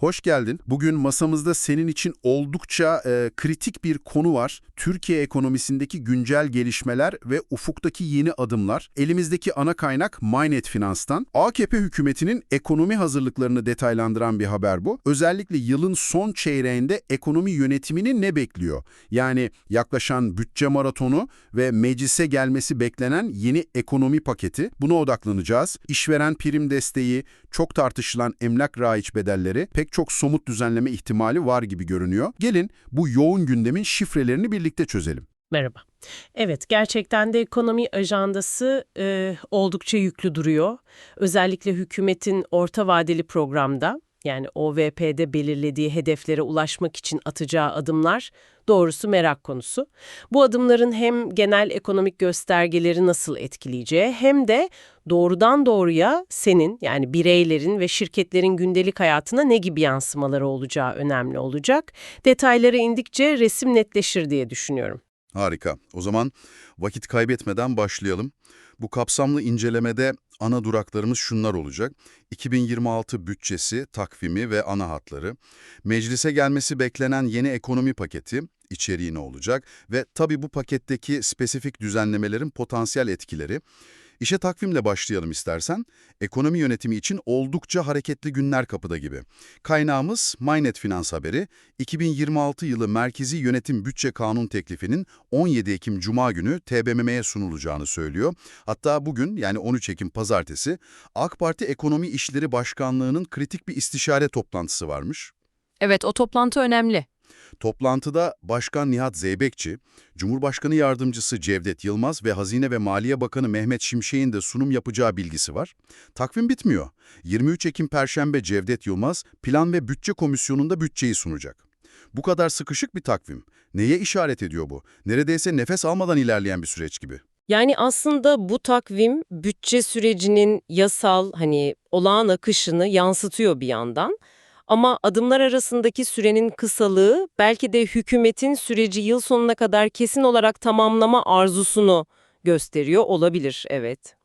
Hoş geldin. Bugün masamızda senin için oldukça e, kritik bir konu var. Türkiye ekonomisindeki güncel gelişmeler ve ufuktaki yeni adımlar. Elimizdeki ana kaynak Mynet Finans'tan. AKP hükümetinin ekonomi hazırlıklarını detaylandıran bir haber bu. Özellikle yılın son çeyreğinde ekonomi yönetimini ne bekliyor? Yani yaklaşan bütçe maratonu ve meclise gelmesi beklenen yeni ekonomi paketi. Buna odaklanacağız. İşveren prim desteği, çok tartışılan emlak raiç bedelleri, pek çok somut düzenleme ihtimali var gibi görünüyor. Gelin bu yoğun gündemin şifrelerini birlikte çözelim. Merhaba. Evet, gerçekten de ekonomi ajandası e, oldukça yüklü duruyor. Özellikle hükümetin orta vadeli programda, yani OVP'de belirlediği hedeflere ulaşmak için atacağı adımlar doğrusu merak konusu. Bu adımların hem genel ekonomik göstergeleri nasıl etkileyeceği hem de doğrudan doğruya senin yani bireylerin ve şirketlerin gündelik hayatına ne gibi yansımaları olacağı önemli olacak. Detaylara indikçe resim netleşir diye düşünüyorum. Harika. O zaman vakit kaybetmeden başlayalım. Bu kapsamlı incelemede ana duraklarımız şunlar olacak. 2026 bütçesi, takvimi ve ana hatları, meclise gelmesi beklenen yeni ekonomi paketi, içeriği ne olacak ve tabii bu paketteki spesifik düzenlemelerin potansiyel etkileri. İşe takvimle başlayalım istersen. Ekonomi yönetimi için oldukça hareketli günler kapıda gibi. Kaynağımız Mynet Finans haberi, 2026 yılı Merkezi Yönetim Bütçe Kanun teklifinin 17 Ekim Cuma günü TBMM'ye sunulacağını söylüyor. Hatta bugün yani 13 Ekim Pazartesi AK Parti Ekonomi İşleri Başkanlığı'nın kritik bir istişare toplantısı varmış. Evet, o toplantı önemli. Toplantıda Başkan Nihat Zeybekçi, Cumhurbaşkanı Yardımcısı Cevdet Yılmaz ve Hazine ve Maliye Bakanı Mehmet Şimşek'in de sunum yapacağı bilgisi var. Takvim bitmiyor. 23 Ekim Perşembe Cevdet Yılmaz Plan ve Bütçe Komisyonu'nda bütçeyi sunacak. Bu kadar sıkışık bir takvim. Neye işaret ediyor bu? Neredeyse nefes almadan ilerleyen bir süreç gibi. Yani aslında bu takvim bütçe sürecinin yasal hani olağan akışını yansıtıyor bir yandan. Ama adımlar arasındaki sürenin kısalığı belki de hükümetin süreci yıl sonuna kadar kesin olarak tamamlama arzusunu gösteriyor olabilir, evet.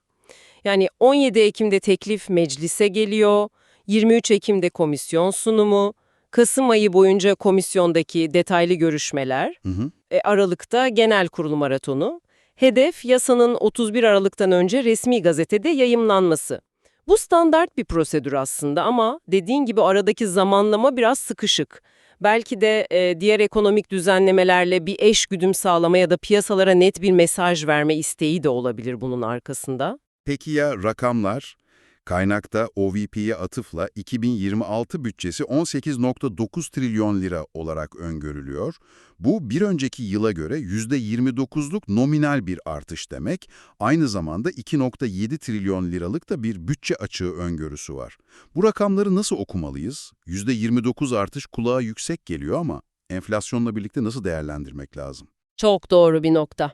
Yani 17 Ekim'de teklif meclise geliyor, 23 Ekim'de komisyon sunumu, Kasım ayı boyunca komisyondaki detaylı görüşmeler, Hı hı. e, Aralık'ta genel kurulu maratonu, hedef yasanın 31 Aralık'tan önce resmi gazetede yayımlanması. Bu standart bir prosedür aslında ama dediğin gibi aradaki zamanlama biraz sıkışık. Belki de e, diğer ekonomik düzenlemelerle bir eş güdüm sağlama ya da piyasalara net bir mesaj verme isteği de olabilir bunun arkasında. Peki ya rakamlar? Kaynakta OVP'ye atıfla 2026 bütçesi 18.9 trilyon lira olarak öngörülüyor. Bu bir önceki yıla göre %29'luk nominal bir artış demek. Aynı zamanda 2.7 trilyon liralık da bir bütçe açığı öngörüsü var. Bu rakamları nasıl okumalıyız? %29 artış kulağa yüksek geliyor ama enflasyonla birlikte nasıl değerlendirmek lazım? Çok doğru bir nokta.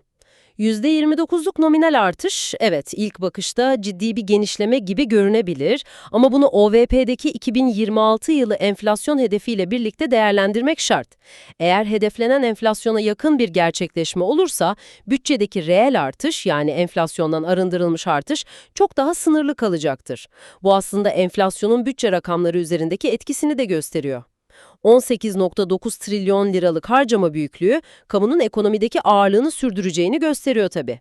%29'luk nominal artış, evet ilk bakışta ciddi bir genişleme gibi görünebilir ama bunu OVP'deki 2026 yılı enflasyon hedefiyle birlikte değerlendirmek şart. Eğer hedeflenen enflasyona yakın bir gerçekleşme olursa, bütçedeki reel artış yani enflasyondan arındırılmış artış çok daha sınırlı kalacaktır. Bu aslında enflasyonun bütçe rakamları üzerindeki etkisini de gösteriyor. 18.9 trilyon liralık harcama büyüklüğü kamunun ekonomideki ağırlığını sürdüreceğini gösteriyor tabii.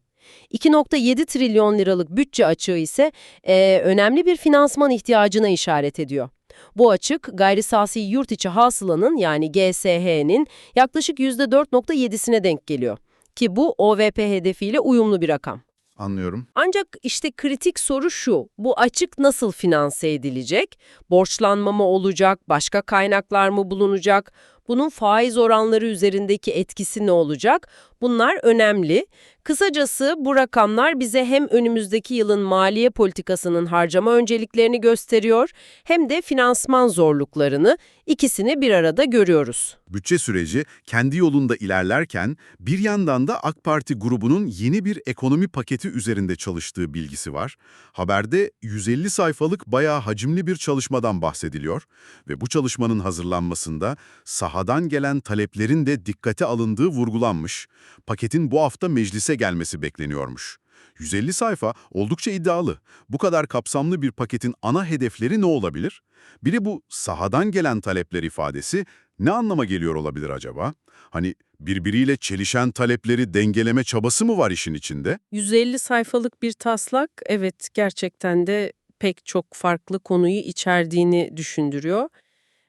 2.7 trilyon liralık bütçe açığı ise eee, önemli bir finansman ihtiyacına işaret ediyor. Bu açık gayri sasi yurt içi hasılanın yani GSH'nin yaklaşık %4.7'sine denk geliyor. Ki bu OVP hedefiyle uyumlu bir rakam. Anlıyorum. Ancak işte kritik soru şu, bu açık nasıl finanse edilecek? Borçlanma mı olacak, başka kaynaklar mı bulunacak? Bunun faiz oranları üzerindeki etkisi ne olacak? Bunlar önemli. Kısacası bu rakamlar bize hem önümüzdeki yılın maliye politikasının harcama önceliklerini gösteriyor, hem de finansman zorluklarını, ikisini bir arada görüyoruz. Bütçe süreci kendi yolunda ilerlerken bir yandan da AK Parti grubunun yeni bir ekonomi paketi üzerinde çalıştığı bilgisi var. Haberde 150 sayfalık bayağı hacimli bir çalışmadan bahsediliyor ve bu çalışmanın hazırlanmasında sahadan gelen taleplerin de dikkate alındığı vurgulanmış. Paketin bu hafta meclise gelmesi bekleniyormuş. 150 sayfa oldukça iddialı. Bu kadar kapsamlı bir paketin ana hedefleri ne olabilir? Biri bu sahadan gelen talepler ifadesi ne anlama geliyor olabilir acaba? Hani birbiriyle çelişen talepleri dengeleme çabası mı var işin içinde? 150 sayfalık bir taslak evet gerçekten de pek çok farklı konuyu içerdiğini düşündürüyor.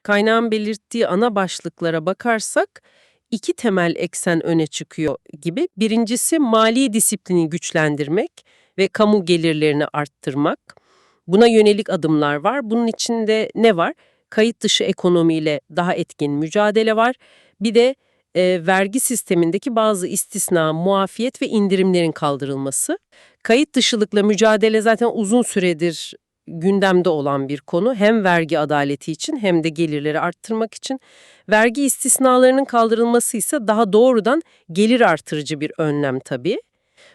Kaynağın belirttiği ana başlıklara bakarsak iki temel eksen öne çıkıyor gibi. Birincisi mali disiplini güçlendirmek ve kamu gelirlerini arttırmak. Buna yönelik adımlar var. Bunun içinde ne var? Kayıt dışı ekonomiyle daha etkin mücadele var. Bir de e, vergi sistemindeki bazı istisna, muafiyet ve indirimlerin kaldırılması. Kayıt dışılıkla mücadele zaten uzun süredir gündemde olan bir konu. Hem vergi adaleti için hem de gelirleri arttırmak için. Vergi istisnalarının kaldırılması ise daha doğrudan gelir artırıcı bir önlem tabii.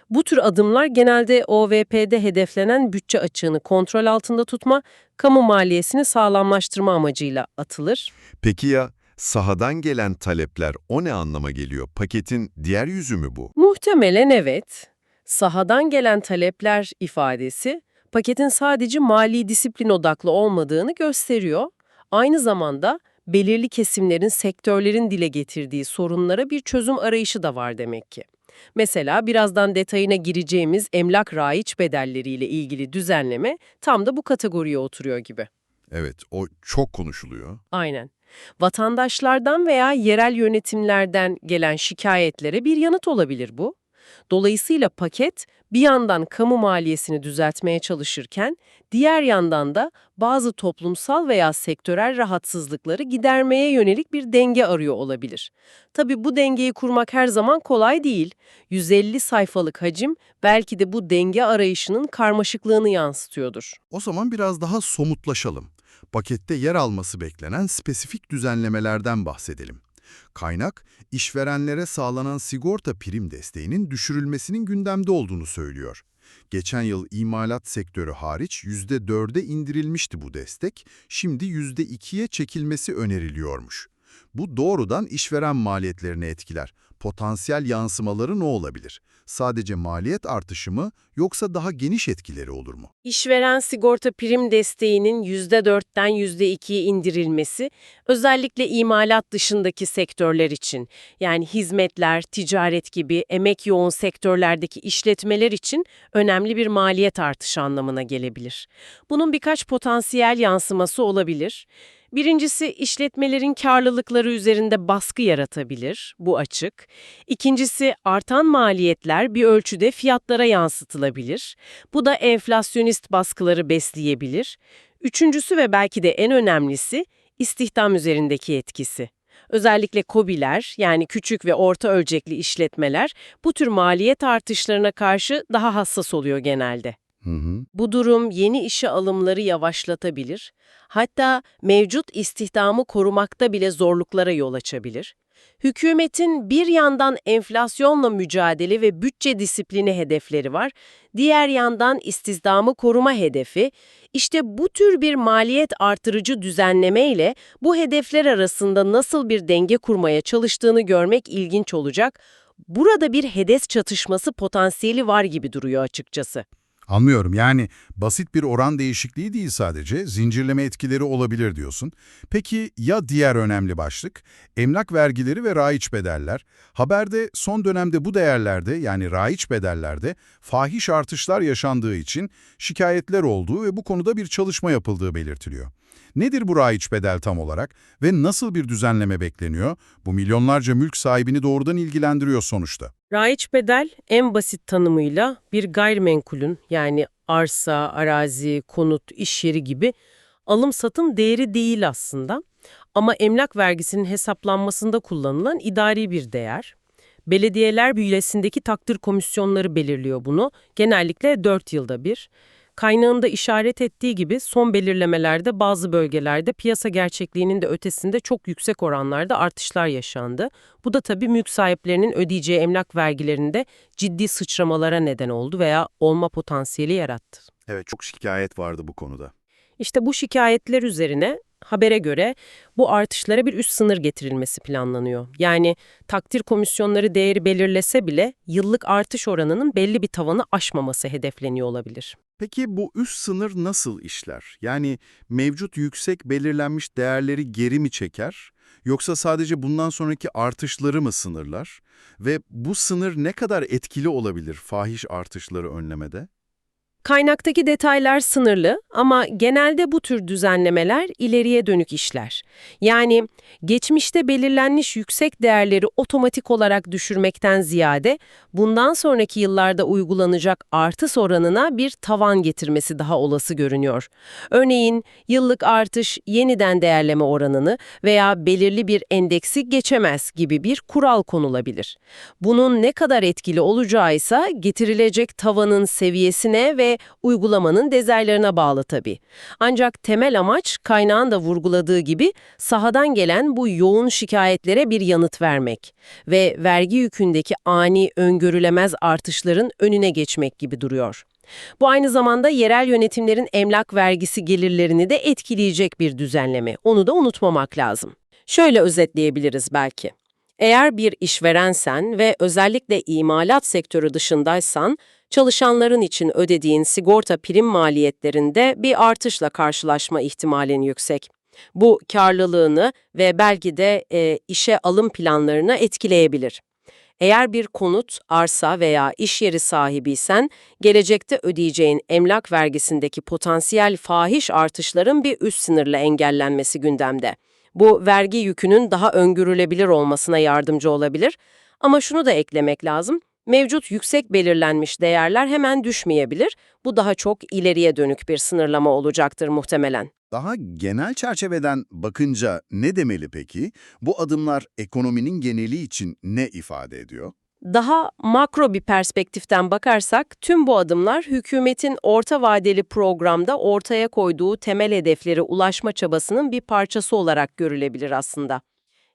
Bu tür adımlar genelde OVP'de hedeflenen bütçe açığını kontrol altında tutma, kamu maliyesini sağlamlaştırma amacıyla atılır. Peki ya sahadan gelen talepler o ne anlama geliyor? Paketin diğer yüzü mü bu? Muhtemelen evet. Sahadan gelen talepler ifadesi paketin sadece mali disiplin odaklı olmadığını gösteriyor. Aynı zamanda belirli kesimlerin, sektörlerin dile getirdiği sorunlara bir çözüm arayışı da var demek ki. Mesela birazdan detayına gireceğimiz emlak raiç bedelleriyle ilgili düzenleme tam da bu kategoriye oturuyor gibi. Evet, o çok konuşuluyor. Aynen. Vatandaşlardan veya yerel yönetimlerden gelen şikayetlere bir yanıt olabilir bu. Dolayısıyla paket bir yandan kamu maliyesini düzeltmeye çalışırken diğer yandan da bazı toplumsal veya sektörel rahatsızlıkları gidermeye yönelik bir denge arıyor olabilir. Tabii bu dengeyi kurmak her zaman kolay değil. 150 sayfalık hacim belki de bu denge arayışının karmaşıklığını yansıtıyordur. O zaman biraz daha somutlaşalım. Pakette yer alması beklenen spesifik düzenlemelerden bahsedelim. Kaynak, işverenlere sağlanan sigorta prim desteğinin düşürülmesinin gündemde olduğunu söylüyor. Geçen yıl imalat sektörü hariç %4'e indirilmişti bu destek, şimdi %2'ye çekilmesi öneriliyormuş. Bu doğrudan işveren maliyetlerini etkiler. Potansiyel yansımaları ne olabilir? Sadece maliyet artışı mı yoksa daha geniş etkileri olur mu? İşveren sigorta prim desteğinin %4'ten %2'ye indirilmesi özellikle imalat dışındaki sektörler için yani hizmetler, ticaret gibi emek yoğun sektörlerdeki işletmeler için önemli bir maliyet artışı anlamına gelebilir. Bunun birkaç potansiyel yansıması olabilir. Birincisi işletmelerin karlılıkları üzerinde baskı yaratabilir, bu açık. İkincisi artan maliyetler bir ölçüde fiyatlara yansıtılabilir. Bu da enflasyonist baskıları besleyebilir. Üçüncüsü ve belki de en önemlisi istihdam üzerindeki etkisi. Özellikle KOBİ'ler yani küçük ve orta ölçekli işletmeler bu tür maliyet artışlarına karşı daha hassas oluyor genelde. Hı hı. Bu durum yeni işe alımları yavaşlatabilir, hatta mevcut istihdamı korumakta bile zorluklara yol açabilir. Hükümetin bir yandan enflasyonla mücadele ve bütçe disiplini hedefleri var, diğer yandan istihdamı koruma hedefi. İşte bu tür bir maliyet artırıcı düzenleme ile bu hedefler arasında nasıl bir denge kurmaya çalıştığını görmek ilginç olacak. Burada bir hedef çatışması potansiyeli var gibi duruyor açıkçası. Anlıyorum. Yani basit bir oran değişikliği değil sadece, zincirleme etkileri olabilir diyorsun. Peki ya diğer önemli başlık? Emlak vergileri ve raiç bedeller. Haberde son dönemde bu değerlerde yani raiç bedellerde fahiş artışlar yaşandığı için şikayetler olduğu ve bu konuda bir çalışma yapıldığı belirtiliyor. Nedir bu raiç bedel tam olarak ve nasıl bir düzenleme bekleniyor? Bu milyonlarca mülk sahibini doğrudan ilgilendiriyor sonuçta. Raiç bedel en basit tanımıyla bir gayrimenkulün yani arsa, arazi, konut, iş yeri gibi alım-satım değeri değil aslında. Ama emlak vergisinin hesaplanmasında kullanılan idari bir değer. Belediyeler bünyesindeki takdir komisyonları belirliyor bunu. Genellikle 4 yılda bir. Kaynağında işaret ettiği gibi son belirlemelerde bazı bölgelerde piyasa gerçekliğinin de ötesinde çok yüksek oranlarda artışlar yaşandı. Bu da tabii mülk sahiplerinin ödeyeceği emlak vergilerinde ciddi sıçramalara neden oldu veya olma potansiyeli yarattı. Evet, çok şikayet vardı bu konuda. İşte bu şikayetler üzerine habere göre bu artışlara bir üst sınır getirilmesi planlanıyor. Yani takdir komisyonları değeri belirlese bile yıllık artış oranının belli bir tavanı aşmaması hedefleniyor olabilir. Peki bu üst sınır nasıl işler? Yani mevcut yüksek belirlenmiş değerleri geri mi çeker? Yoksa sadece bundan sonraki artışları mı sınırlar? Ve bu sınır ne kadar etkili olabilir fahiş artışları önlemede? Kaynaktaki detaylar sınırlı ama genelde bu tür düzenlemeler ileriye dönük işler. Yani geçmişte belirlenmiş yüksek değerleri otomatik olarak düşürmekten ziyade bundan sonraki yıllarda uygulanacak artış oranına bir tavan getirmesi daha olası görünüyor. Örneğin yıllık artış yeniden değerleme oranını veya belirli bir endeksi geçemez gibi bir kural konulabilir. Bunun ne kadar etkili olacağı ise getirilecek tavanın seviyesine ve uygulamanın detaylarına bağlı tabii. Ancak temel amaç kaynağın da vurguladığı gibi sahadan gelen bu yoğun şikayetlere bir yanıt vermek ve vergi yükündeki ani öngörülemez artışların önüne geçmek gibi duruyor. Bu aynı zamanda yerel yönetimlerin emlak vergisi gelirlerini de etkileyecek bir düzenleme. Onu da unutmamak lazım. Şöyle özetleyebiliriz belki. Eğer bir işverensen ve özellikle imalat sektörü dışındaysan, çalışanların için ödediğin sigorta prim maliyetlerinde bir artışla karşılaşma ihtimalin yüksek. Bu karlılığını ve belki de e, işe alım planlarını etkileyebilir. Eğer bir konut, arsa veya iş yeri sahibiysen, gelecekte ödeyeceğin emlak vergisindeki potansiyel fahiş artışların bir üst sınırla engellenmesi gündemde. Bu vergi yükünün daha öngörülebilir olmasına yardımcı olabilir. Ama şunu da eklemek lazım. Mevcut yüksek belirlenmiş değerler hemen düşmeyebilir. Bu daha çok ileriye dönük bir sınırlama olacaktır muhtemelen. Daha genel çerçeveden bakınca ne demeli peki? Bu adımlar ekonominin geneli için ne ifade ediyor? Daha makro bir perspektiften bakarsak tüm bu adımlar hükümetin orta vadeli programda ortaya koyduğu temel hedeflere ulaşma çabasının bir parçası olarak görülebilir aslında.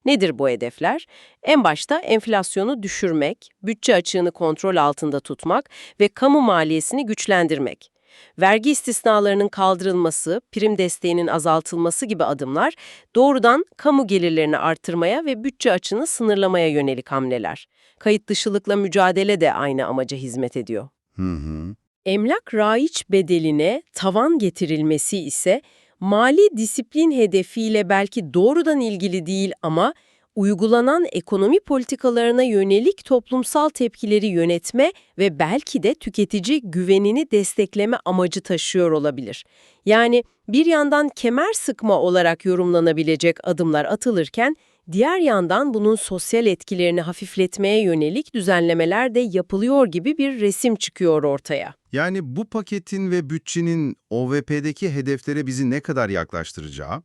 Nedir bu hedefler? En başta enflasyonu düşürmek, bütçe açığını kontrol altında tutmak ve kamu maliyesini güçlendirmek. Vergi istisnalarının kaldırılması, prim desteğinin azaltılması gibi adımlar doğrudan kamu gelirlerini artırmaya ve bütçe açığını sınırlamaya yönelik hamleler. Kayıt dışılıkla mücadele de aynı amaca hizmet ediyor. Hı hı. Emlak raiç bedeline tavan getirilmesi ise mali disiplin hedefiyle belki doğrudan ilgili değil ama uygulanan ekonomi politikalarına yönelik toplumsal tepkileri yönetme ve belki de tüketici güvenini destekleme amacı taşıyor olabilir. Yani bir yandan kemer sıkma olarak yorumlanabilecek adımlar atılırken diğer yandan bunun sosyal etkilerini hafifletmeye yönelik düzenlemeler de yapılıyor gibi bir resim çıkıyor ortaya. Yani bu paketin ve bütçenin OVP'deki hedeflere bizi ne kadar yaklaştıracağı,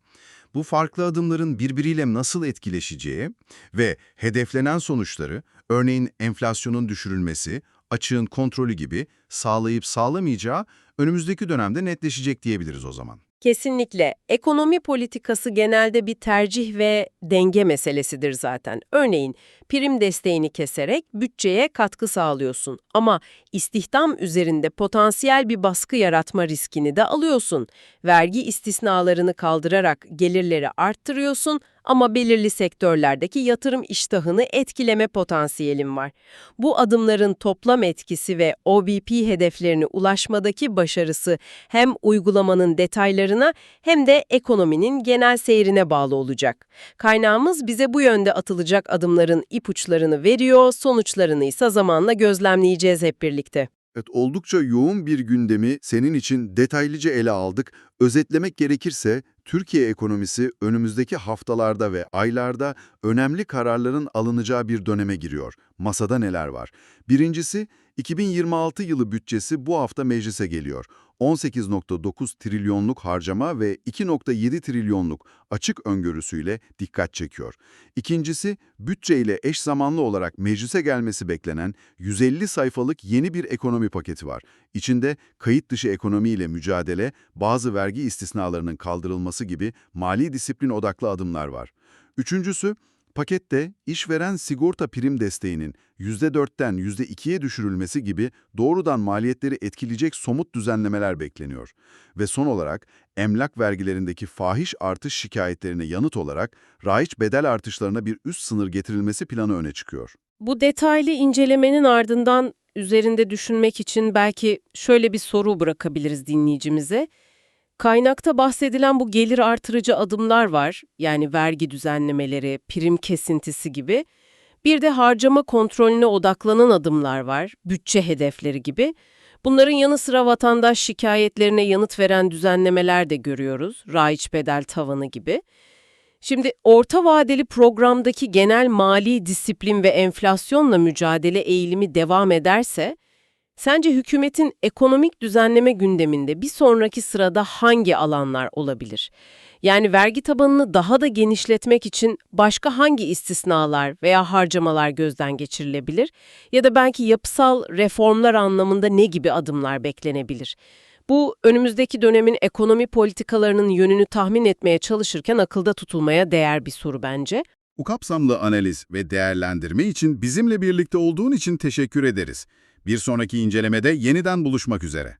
bu farklı adımların birbiriyle nasıl etkileşeceği ve hedeflenen sonuçları, örneğin enflasyonun düşürülmesi, açığın kontrolü gibi sağlayıp sağlamayacağı önümüzdeki dönemde netleşecek diyebiliriz o zaman. Kesinlikle. Ekonomi politikası genelde bir tercih ve denge meselesidir zaten. Örneğin prim desteğini keserek bütçeye katkı sağlıyorsun ama istihdam üzerinde potansiyel bir baskı yaratma riskini de alıyorsun. Vergi istisnalarını kaldırarak gelirleri arttırıyorsun ama belirli sektörlerdeki yatırım iştahını etkileme potansiyelin var. Bu adımların toplam etkisi ve OBP hedeflerine ulaşmadaki başarısı hem uygulamanın detaylarına hem de ekonominin genel seyrine bağlı olacak. Kaynağımız bize bu yönde atılacak adımların ipuçlarını veriyor, sonuçlarını ise zamanla gözlemleyeceğiz hep birlikte. Evet, oldukça yoğun bir gündemi senin için detaylıca ele aldık. Özetlemek gerekirse Türkiye ekonomisi önümüzdeki haftalarda ve aylarda önemli kararların alınacağı bir döneme giriyor. Masada neler var? Birincisi, 2026 yılı bütçesi bu hafta meclise geliyor. 18.9 trilyonluk harcama ve 2.7 trilyonluk açık öngörüsüyle dikkat çekiyor. İkincisi, bütçeyle eş zamanlı olarak meclise gelmesi beklenen 150 sayfalık yeni bir ekonomi paketi var. İçinde kayıt dışı ekonomiyle mücadele, bazı vergi istisnalarının kaldırılması gibi mali disiplin odaklı adımlar var. Üçüncüsü, pakette işveren sigorta prim desteğinin %4'ten %2'ye düşürülmesi gibi doğrudan maliyetleri etkileyecek somut düzenlemeler bekleniyor. Ve son olarak emlak vergilerindeki fahiş artış şikayetlerine yanıt olarak raiç bedel artışlarına bir üst sınır getirilmesi planı öne çıkıyor. Bu detaylı incelemenin ardından üzerinde düşünmek için belki şöyle bir soru bırakabiliriz dinleyicimize. Kaynakta bahsedilen bu gelir artırıcı adımlar var. Yani vergi düzenlemeleri, prim kesintisi gibi. Bir de harcama kontrolüne odaklanan adımlar var. Bütçe hedefleri gibi. Bunların yanı sıra vatandaş şikayetlerine yanıt veren düzenlemeler de görüyoruz. Raiç bedel tavanı gibi. Şimdi orta vadeli programdaki genel mali disiplin ve enflasyonla mücadele eğilimi devam ederse, sence hükümetin ekonomik düzenleme gündeminde bir sonraki sırada hangi alanlar olabilir? Yani vergi tabanını daha da genişletmek için başka hangi istisnalar veya harcamalar gözden geçirilebilir? Ya da belki yapısal reformlar anlamında ne gibi adımlar beklenebilir? Bu önümüzdeki dönemin ekonomi politikalarının yönünü tahmin etmeye çalışırken akılda tutulmaya değer bir soru bence. Bu kapsamlı analiz ve değerlendirme için bizimle birlikte olduğun için teşekkür ederiz. Bir sonraki incelemede yeniden buluşmak üzere.